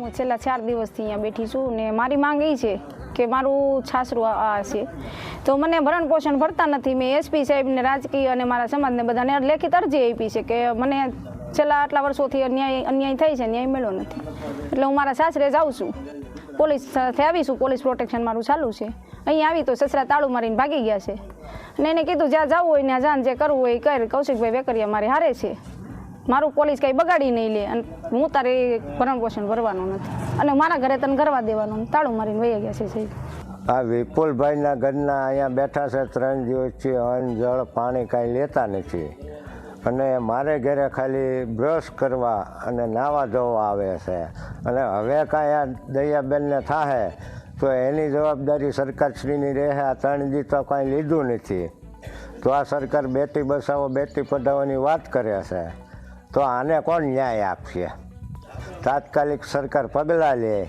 હું છેલ્લા ચાર દિવસથી અહીંયા બેઠી છું ને મારી માંગ એ છે કે મારું છાસરું આ છે તો મને ભરણ પોષણ ભરતા નથી. મેં એસપી સાહેબને રાજકીય અને મારા સમાજને બધાને લેખિત અરજી આપી છે કે મને છેલ્લા આટલા વર્ષોથી અન્યાય અન્યાય થાય છે ન્યાય મળ્યો નથી. એટલે હું મારા સાસરે જાઉં છું. પોલીસ સાથે આવીશું. પોલીસ પ્રોટેક્શન મારું ચાલુ છે. અહીં આવી તો સસરા તાળું મારીને ભાગી ગયા છે. અને એને કીધું, જ્યાં જવું હોય ત્યાં જાન જે કરવું હોય એ કર. કૌશિકભાઈ વેકરિયા મારે હારે છે. મારું પોલીસ કંઈ બગાડી નહીં લે અને હું તારે ભરણ પોષણ ભરવાનું નથી. અને મારા ઘરે તને કરવા દેવાનું. તાળું મારીને વહી ગયા છે આ વિપુલભાઈના ઘરના અહીંયા બેઠા છે, ત્રણ દિવસથી અન્ન, જળ, પાણી કાંઈ લેતા નથી. અને મારે ઘરે ખાલી બ્રશ કરવા અને નાવા ધોવા આવે છે. અને હવે કાંઈ આ દયાબેનને થાહે, તો એની જવાબદારી સરકારશ્રીની રહે, આ ત્રણ દી તો કાંઈ લીધું નથી. તો આ સરકાર બેટી બસાવો બેટી પઢાવવાની વાત કરે છે. તો આને કોણ ન્યાય આપશે? તાત્કાલિક સરકાર પગલાં લે.